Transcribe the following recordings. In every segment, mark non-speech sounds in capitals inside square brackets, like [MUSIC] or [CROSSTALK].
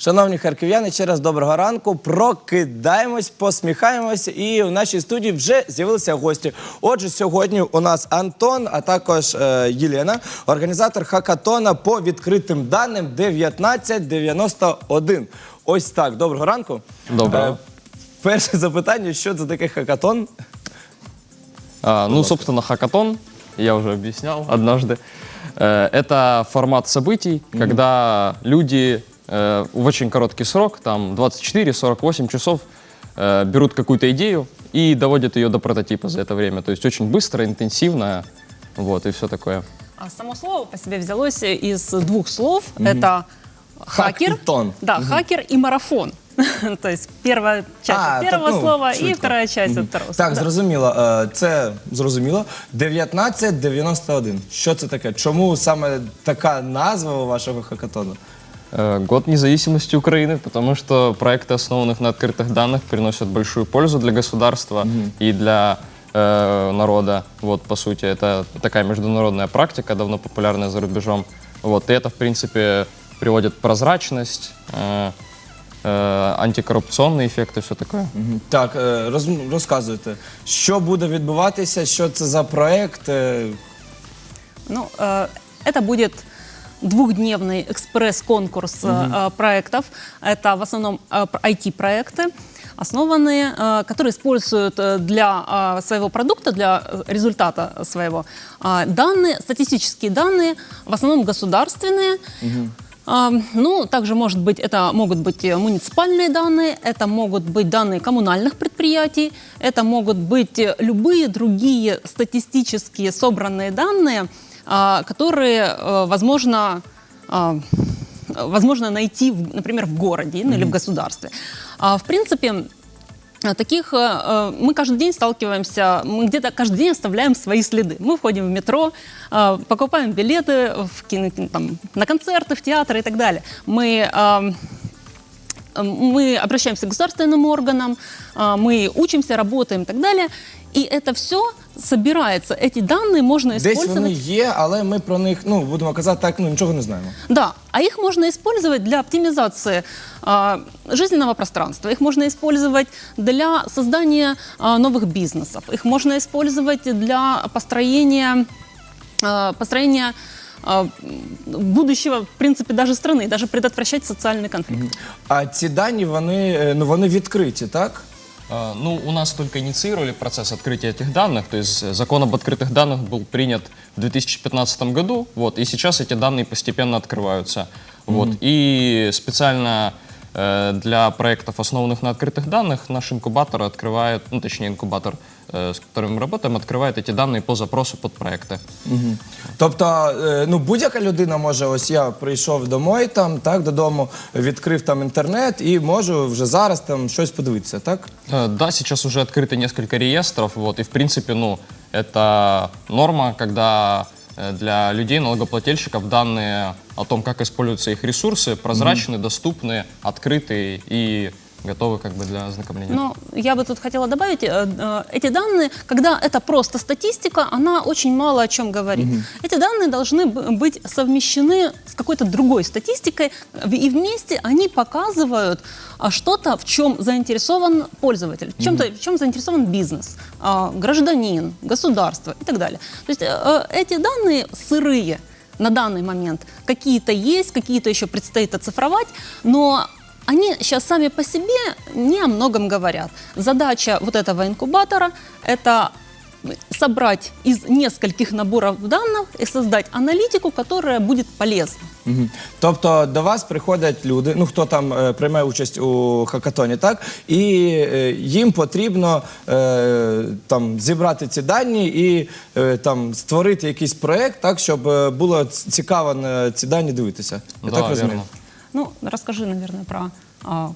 Шановні харків'яни, ще раз доброго ранку. Прокидаємось, посміхаємось, і у нашій студії вже з'явилися гості. Отже, сьогодні у нас Антон, а також е, Єлена, організатор хакатона по відкритим даним 1991. Ось так. Доброго ранку. Доброго. Е, перше запитання: що це таке хакатон? А, ну, собственно, хакатон, я уже объяснял однажды. Э, Это формат событий, когда люди э, в очень короткий срок, там 24-48 часов, э, берут какую-то идею и доводят ее до прототипа за это время. То есть очень быстро, интенсивно, вот, и все такое. А само слово по себе взялось из двух слов. Это Хак и хакер, тон. да, хакер и марафон. [LAUGHS] То есть первая часть А, от первого так, ну, слова и швидко. вторая часть от второго слова. Так, Да. зрозуміло. Е, Це зрозуміло. 1991. Що це таке? Чому саме така назва у вашого хакатону? Э, Год независимости Украины, потому что проекты, основанных на открытых данных, приносят большую пользу для государства и для э, народа. Вот, по сути, это такая международная практика, давно популярная за рубежом. Вот, и это, в принципе, приводит прозрачность, э, э, антикоррупционный эффект и все такое. Мгм. Так, е, роз- розказуйте, що буде відбуватися, що це за проект? е, Ну, э, это будет двухдневный экспресс-конкурс э, проектов. Это в основном пр- IT-проекты, основанные, э, которые используют для своего продукта, для результата своего данные, статистические данные, в основном государственные. А, Ну, также может быть, это могут быть муниципальные данные, это могут быть данные коммунальных предприятий, это могут быть любые другие статистические собранные данные, которые, э, возможно, а, возможно найти, например, в городе ну, или в государстве. А, В принципе, а, Таких э, э, мы каждый день сталкиваемся, мы где-то каждый день оставляем свои следы. Мы входим в метро, э, покупаем билеты в кино, там, на концерты, в театры и так далее. Мы э, мы обращаемся к государственным органам, э, мы учимся, работаем и так далее. И это все собирается, эти данные можно Десь использовать. вони є, але ми про них, ну, будемо казати, так, ну нічого не знаємо. Да, а их можно использовать для оптимизации а, жизненного пространства, их можно использовать для создания а, новых бизнесов, их можно использовать для построения, а, построения а, будущего, в принципе, даже страны, даже предотвращать социальный конфликт. А ці дані, вони, е, ну, вони відкриті, так? А, Ну, у нас только инициировали процесс открытия этих данных, то есть э, закон об открытых данных был принят в 2015 году, вот, и сейчас эти данные постепенно открываются. Вот, и специально э, для проектов, основанных на открытых данных, наш инкубатор открывает, ну, точнее, инкубатор, э, с которым мы работаем, открывает эти данные по запросу под проекты. Тобто, е, ну, будь-яка людина може, ось я прийшов домой, там, так, додому, відкрив там інтернет і можу вже зараз там щось подивитися, так? Э, Да, сейчас уже открыто несколько реестров, вот, и в принципе, ну, это норма, когда э, для людей, налогоплательщиков, данные о том, как используются их ресурсы, прозрачны, доступны, открыты и готовы как бы для ознакомления. Но я бы тут хотела добавить, э, э, эти данные, когда это просто статистика, она очень мало о чем говорит. Эти данные должны быть совмещены с какой-то другой статистикой, и вместе они показывают а, что-то, в чем заинтересован пользователь, в, чем-то, в чем заинтересован бизнес, а, гражданин, государство и так далее. То есть э, эти данные сырые на данный момент. Какие-то есть, какие-то еще предстоит оцифровать, но они сейчас сами по себе не о многом говорят. Задача вот этого инкубатора – это собрать из нескольких наборов данных и создать аналитику, которая будет полезна. Мгм. Тобто до вас приходять люди, ну хто там е, приймає участь у хакатоні, так? І е, їм потрібно е, там зібрати ці дані і е, там створити якийсь проект, так, щоб е, було ц- цікаво на ці дані дивитися. Я Да, так розумію. верно. Ну, расскажи, наверное, про а,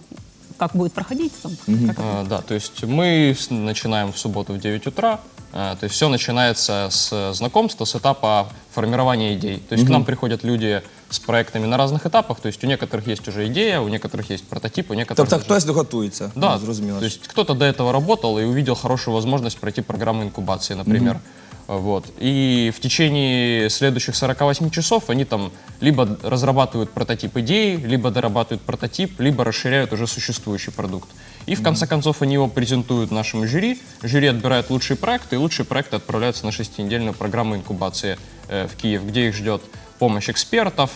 как будет проходить там, как это А, да, то есть мы начинаем в субботу в 9 утра. а, То есть все начинается с знакомства, с этапа формирования идей. То есть к нам приходят люди с проектами на разных этапах. То есть у некоторых есть уже идея, у некоторых есть прототип, у некоторых Тобто даже- хтось готується. Да, Ну, зрозуміло. то есть кто-то до этого работал и увидел хорошую возможность пройти программу инкубации, например. Вот. И в течение следующих 48 часов они там либо разрабатывают прототип идеи, либо дорабатывают прототип, либо расширяют уже существующий продукт. И в конце концов они его презентуют нашему жюри. Жюри отбирает лучшие проекты, и лучшие проекты отправляются на шестинедельную программу инкубации э, в Киев, где их ждет помощь экспертов,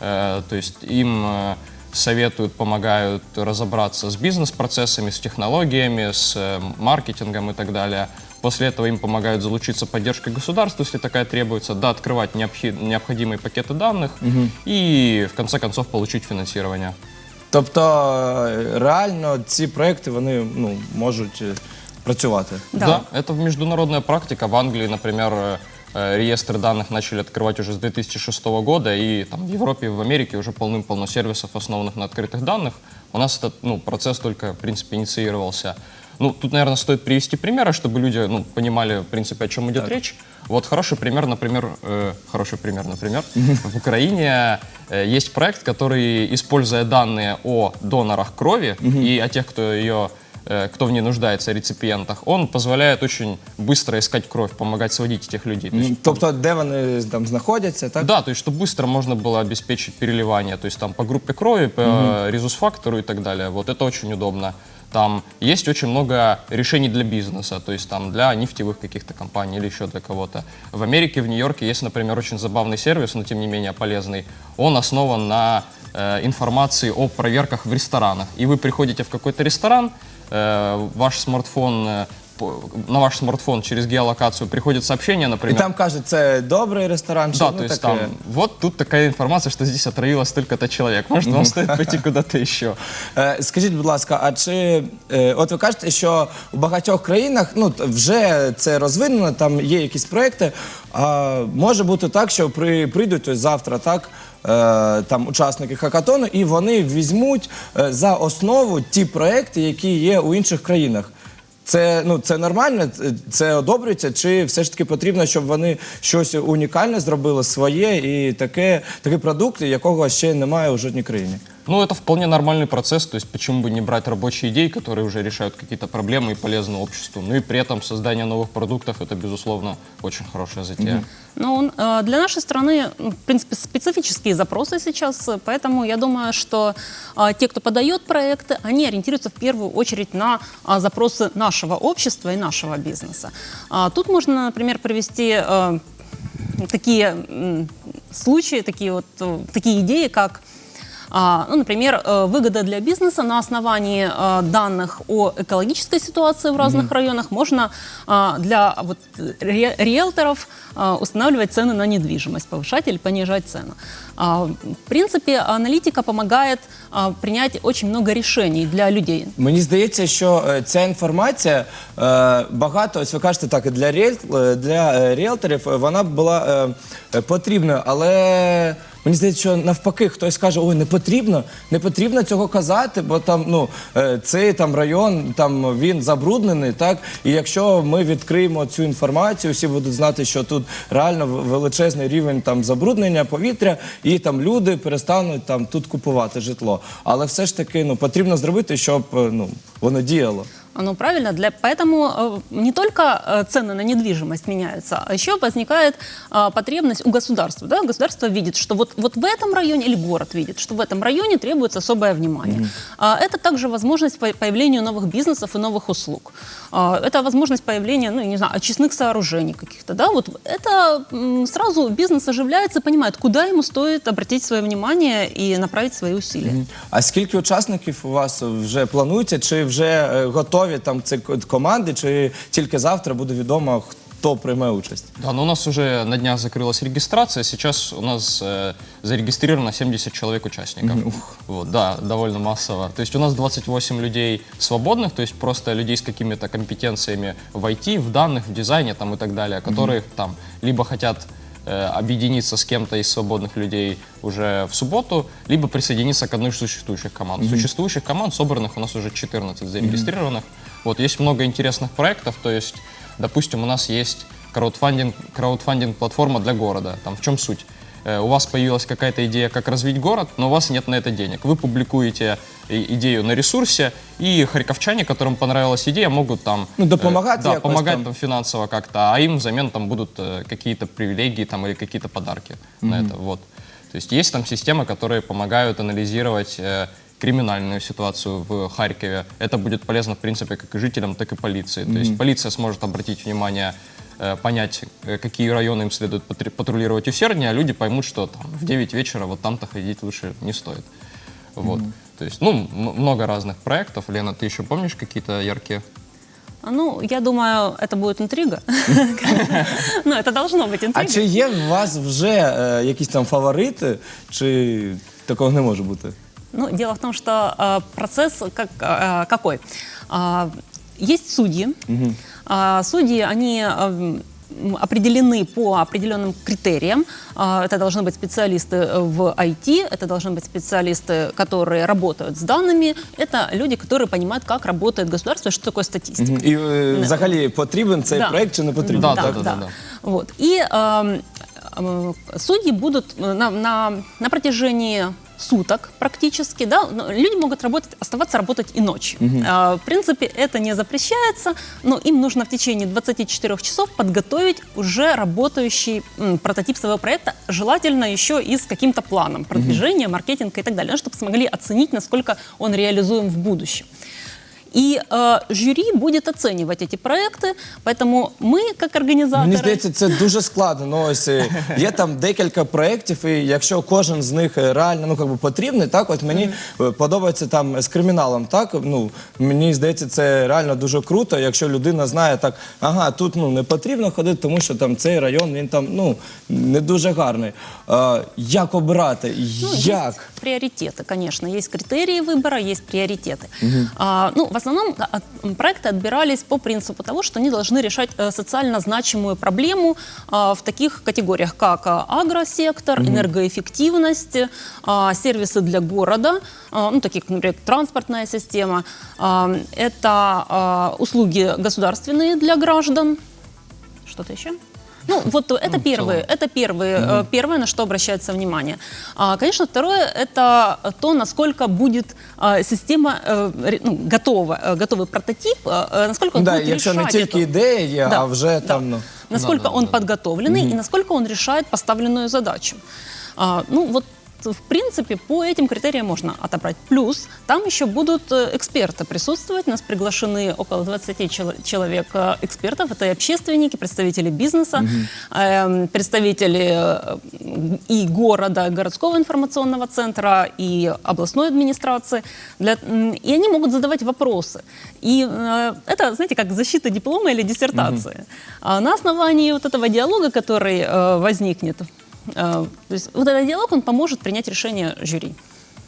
э, то есть им э, советуют, помогают разобраться с бизнес-процессами, с технологиями, с маркетингом и так далее. После этого им помогают залучиться поддержкой государства, если такая требуется, да, открывать необхи- необходимые пакеты данных и, в конце концов, получить финансирование. Тобто реально ці проекти вони ну, можуть працювати. Да. это международная практика. В Англии, например, э, э, реестры данных начали открывать уже с 2006 года, и там в Европе и в Америке уже полным-полно сервисов, основанных на открытых данных. У нас этот ну, процесс только, в принципе, инициировался. Ну, тут, наверное, стоит привести примеры, чтобы люди ну, понимали, в принципе, о чем идет речь. Вот хороший пример, например, э, хороший пример, например, в Украине э, есть проект, который, используя данные о донорах крови и о тех, кто ее э, кто в ней нуждается, реципиентах, он позволяет очень быстро искать кровь, помогать сводить этих людей. То есть, М, Тобто, де вони там знаходяться, так? да, то есть, чтобы быстро можно было обеспечить переливание, то есть там по группе крови, по резус-фактору и так далее. Вот это очень удобно. Там есть очень много решений для бизнеса, то есть там для нефтевых каких-то компаний или еще для кого-то. В Америке, в Нью-Йорке есть, например, очень забавный сервис, но тем не менее полезный. Он основан на э, информации о проверках в ресторанах. И вы приходите в какой-то ресторан, э, ваш смартфон э, на ваш смартфон через геолокацию приходит сообщение, например. там кажуть, це добрий ресторан, чи Да, ну, то есть там, вот тут такая информация, что здесь отравилось столько-то человек. Может, вам [LAUGHS] стоит пойти куда-то еще. Е, Скажіть, будь ласка, а чи е, от ви кажете, що в багатьох країнах ну т- вже це розвинено, там є якісь проекти. А може бути так, що при прийдуть ось завтра, так. е, Там учасники хакатону, і вони візьмуть е, за основу ті проекти, які є у інших країнах. Це ну це нормально, Це- одобрюється, чи все ж таки потрібно, щоб вони щось унікальне зробили своє і таке, такий продукт, якого ще немає у жодній країні. Ну, это вполне нормальный процесс, то есть почему бы не брать рабочие идеи, которые уже решают какие-то проблемы и полезны обществу. Ну и при этом создание новых продуктов – это, безусловно, очень хорошая затея. Ну, он, э, для нашей страны, ну, в принципе, специфические запросы сейчас, э, поэтому я думаю, что э, те, кто подает проекты, они ориентируются в первую очередь на а, запросы нашего общества и нашего бизнеса. А, Тут можно, например, привести э, такие случаи, такие вот э, такие идеи, как ну, например, э, выгода для бизнеса на основании э, данных о экологической ситуации в разных районах можно а, для вот, ре- риэлторов а, устанавливать цены на недвижимость, повышать или понижать цену. А, В принципе, аналитика помогает а, принять очень много решений для людей. Мені здається, що е, ця інформація е, багато, ось ви кажете так, і для ріел, е, для е, ріелторів е, вона була е, е, потрібною, але мені здається, що навпаки, хтось каже, ой, не потрібно, не потрібно цього казати, бо там ну е, цей там район, там він забруднений, так і якщо ми відкриємо цю інформацію, всі будуть знати, що тут реально величезний рівень там забруднення повітря, і там люди перестануть там тут купувати житло. Але все ж таки ну потрібно зробити, щоб е, ну воно діяло. Ну, правильно. Для, поэтому э, не только э, цены на недвижимость меняются, а еще возникает э, потребность у государства. Да? Государство видит, что вот, вот в этом районе, или город видит, что в этом районе требуется особое внимание. А это также возможность по- появления новых бизнесов и новых услуг. А, это возможность появления, ну, не знаю, очистных сооружений каких-то. Да? Вот это м, сразу бизнес оживляется, понимает, куда ему стоит обратить свое внимание и направить свои усилия. А скільки учасників у вас вже планується? Чи вже е, готові там ці к- команди, чи тільки завтра буде відомо, хто прийме участь? Да, но у нас уже на днях закрылась регистрация. Сейчас у нас э, зарегистрировано 70 человек участников. Вот, да, довольно массово. То есть у нас 28 людей свободных, то есть просто людей с какими-то компетенциями в IT, в данных, в дизайне там, и так далее, которые там либо хотят э, объединиться с кем-то из свободных людей уже в субботу, либо присоединиться к одной из существующих команд. Существующих команд, собранных у нас уже 14 зарегистрированных. Вот, есть много интересных проектов, то есть, допустим, у нас есть краудфандинг, краудфандинг платформа для города. Там в чем суть? Э, у вас появилась какая-то идея, как развить город, но у вас нет на это денег. Вы публикуете и- идею на ресурсе, и харьковчане, которым понравилась идея, могут там... Ну, допомагать э, да, помогать там. там финансово как-то, а им взамен там будут э, какие-то привилегии там или какие-то подарки на это, вот. То есть есть там системы, которые помогают анализировать э, криминальную ситуацию в Харькове. Это будет полезно, в принципе, как и жителям, так и полиции. То есть полиция сможет обратить внимание, э, понять, э, какие районы им следует патрулировать усерднее, а люди поймут, что там в 9 вечера вот там-то ходить лучше не стоит. Вот. То есть, ну, много разных проектов. Лена, ты еще помнишь какие-то яркие? А, Ну, я думаю, это будет интрига. [LAUGHS] Ну, это должно быть А интрига. чи є в вас вже е, якісь там фаворити, чи такого не може бути? Ну, дело в том, что э, процесс как, э, какой? А, есть судьи. А, судьи, они э, м, определены по определенным критериям. А, Это должны быть специалисты в IT, это должны быть специалисты, которые работают с данными, это люди, которые понимают, как работает государство, и что такое статистика. І е, взагалі потрібен цей Да. проект чи не потрібен? Да, так? да, да, да. Вот. И эм, эм, судьи будут э, на, на, на протяжении суток практически, да, но люди могут работать, оставаться работать и ночью. А, в принципе, это не запрещается, но им нужно в течение 24 часов подготовить уже работающий м, прототип своего проекта, желательно еще и с каким-то планом продвижения, маркетинга и так далее, чтобы смогли оценить, насколько он реализуем в будущем. И э, жюри будет оценивать эти проекты, поэтому мы, как организаторы... Мені здається, це дуже складно. Ну, ось е, є там декілька проєктів, і якщо кожен з них е, реально ну, как би, потрібний, так от мені е, подобається там з криміналом. Так ну мені здається, це реально дуже круто, якщо людина знає так, ага, тут ну не потрібно ходити, тому що там цей район він там ну не дуже гарний. Е, як обирати? Ну, як? Есть приоритеты, конечно. Есть критерии выбора, есть приоритеты. А, ну, в основном а, от- проекты отбирались по принципу того, что они должны решать э, социально значимую проблему а, в таких категориях, как а, агросектор, энергоэффективность, а, сервисы для города, а, ну, такие, как, например, транспортная система. А, это а, услуги государственные для граждан. Что-то еще? Ну, вот это первые, это первые, э, первое, на что обращается внимание. А, конечно, второе – это то, насколько будет а, система э, ре- ну, готова, э, готовый прототип, э, э, насколько он Да, будет якщо не решать тільки эту- ідея є, Да, а вже да. там ну. насколько Да, да, он да, да. подготовленный и насколько он решает поставленную задачу. А, ну вот в принципе, по этим критериям можно отобрать. Плюс там еще будут э, эксперты присутствовать. Нас приглашены около 20 чело- человек э, экспертов. Это и общественники, представители бизнеса, эм, представители э, и города, городского информационного центра, и областной администрации. Для, и они могут задавать вопросы. И э, это, знаете, как защита диплома или диссертации. А на основании вот этого диалога, который э, возникнет, то есть вот этот диалог, он поможет принять решение жюри.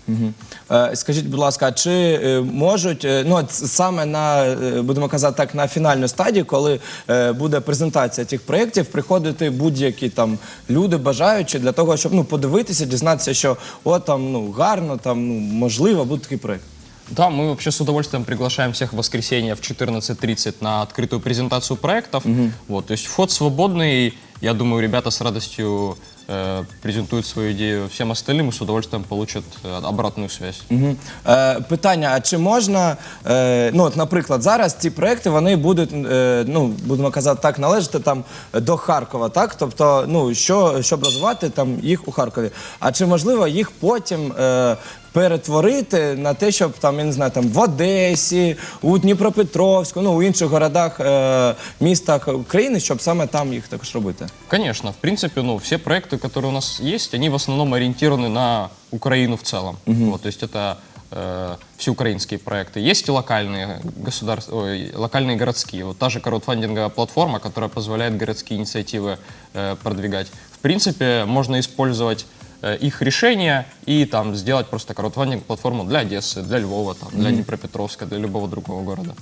Мгм. Е, Скажіть, будь ласка, а чи е, можуть е, ну от саме на е, будемо казати так на фінальну стадію, коли е, буде презентація цих проєктів, приходити будь-які там люди, бажаючі для того, щоб ну подивитися, дізнатися, що от там ну гарно, там ну можливо буде такий проєкт. Да, мы вообще с удовольствием приглашаем всех в воскресенье в 14.30 на открытую презентацию проектов. Вот, то есть вход свободный. Я думаю, ребята с радостью э, презентуют свою идею всем остальным и с удовольствием получат э, обратную связь. Мгм. Е, питання: а чи можна, е, ну от, наприклад, зараз ці проекти вони будуть, е, ну будемо казати так, належати там до Харкова, так? Тобто, ну що щоб розвивати там їх у Харкові. А чи можливо їх потім е, перетворити на те, щоб там я не знаю, там в Одесі, у Дніпропетровську, ну у інших городах, е, містах України, щоб саме там їх також робити? Конечно, в принципе, ну, все проекты, которые у нас есть, они в основном ориентированы на Украину в целом. Вот, то есть это э, всеукраинские проекты. Есть и локальные, государств... ой, локальные городские. Вот та же краудфандинговая платформа, которая позволяет городские инициативы э, продвигать. В принципе, можно использовать э, их решения и там сделать просто краудфандинг-платформу для Одессы, для Львова, там, для Днепропетровска, для любого другого города.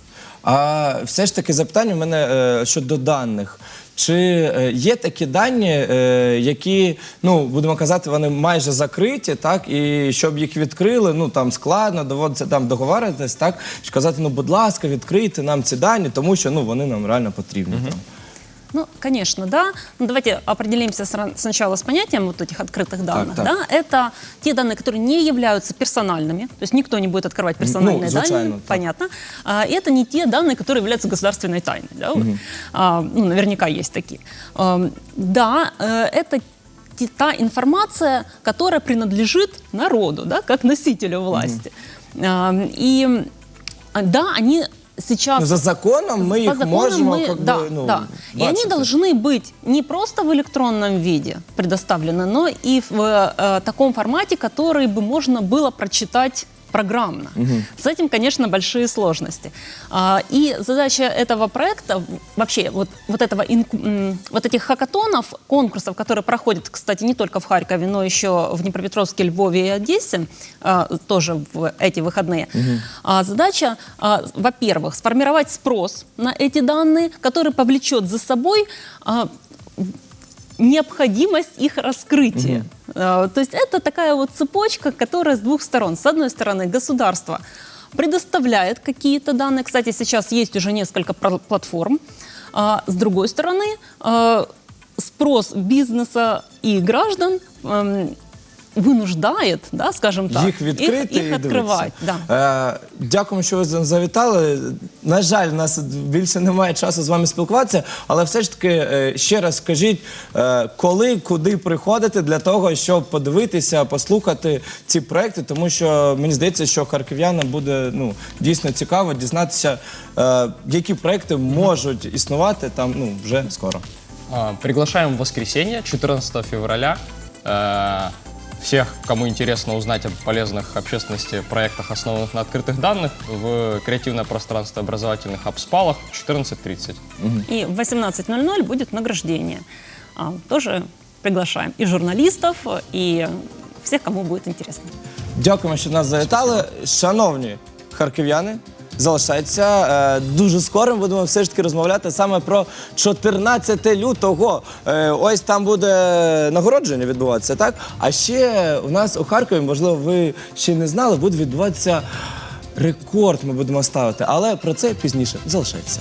А все ж таки запитання в мене е, щодо даних. Чи е, є такі дані, е, які, ну будемо казати, вони майже закриті, так і щоб їх відкрили, ну там складно, доводиться там договаритись, так що казати, ну будь ласка, відкрийте нам ці дані, тому що ну вони нам реально потрібні. Там. Ну, конечно, да. Ну, давайте определимся сначала с понятием вот этих открытых данных. так. Да? Это те данные, которые не являются персональными, то есть никто не будет открывать персональные звичайно, данные, так. понятно. А, и это не те данные, которые являются государственной тайной. Да? вот. А, ну, наверняка есть такие. Ам, да, э, это та информация, которая принадлежит народу, да, как носителю власти. И а, да, они сейчас Ну, за законом ми по їх закону можемо мы- как да, бы, ну, да. И они бачити. должны быть не просто в электронном виде предоставлены, но и в э, таком формате, который бы можно было прочитать программно. С этим, конечно, большие сложности. А, и задача этого проекта, вообще вот, вот, этого, инку- вот этих хакатонов, конкурсов, которые проходят, кстати, не только в Харькове, но еще в Днепропетровске, Львове и Одессе, а, тоже в эти выходные, а, задача, а, во-первых, сформировать спрос на эти данные, который повлечет за собой а, необходимость их раскрытия. Э, То есть это такая вот цепочка, которая с двух сторон. С одной стороны, государство предоставляет какие-то данные. Кстати, сейчас есть уже несколько платформ. А с другой стороны, э, спрос бизнеса и граждан эм, вынуждает, да, скажем так, їх відкрити их, і открывать. дивитися. Да. Е, дякуємо, що ви завітали. На жаль, у нас більше немає часу з вами спілкуватися, але все ж таки е, ще раз скажіть, е, коли, куди приходити для того, щоб подивитися, послухати ці проекти, тому що мені здається, що харків'янам буде ну дійсно цікаво дізнатися, е, які проекти можуть існувати там ну вже скоро. А, Приглашаем в воскресенье, 14 февраля. Э, Всех, кому интересно узнать о полезных общественности проектах, основанных на открытых данных, в креативное пространство образовательных обспалах 14.30. И в 18.00 будет награждение. А, Тоже приглашаем и журналистов, и всех, кому будет интересно. Дякуємо, що нас завітали. Шановні харків'яни, залишайтеся. Е, Дуже скоро ми будемо все ж таки розмовляти саме про 14 лютого. Е, Ось там буде нагородження відбуватися, так? А ще у нас у Харкові, можливо, ви ще не знали, буде відбуватися рекорд. Ми будемо ставити. Але про це пізніше залишайтеся.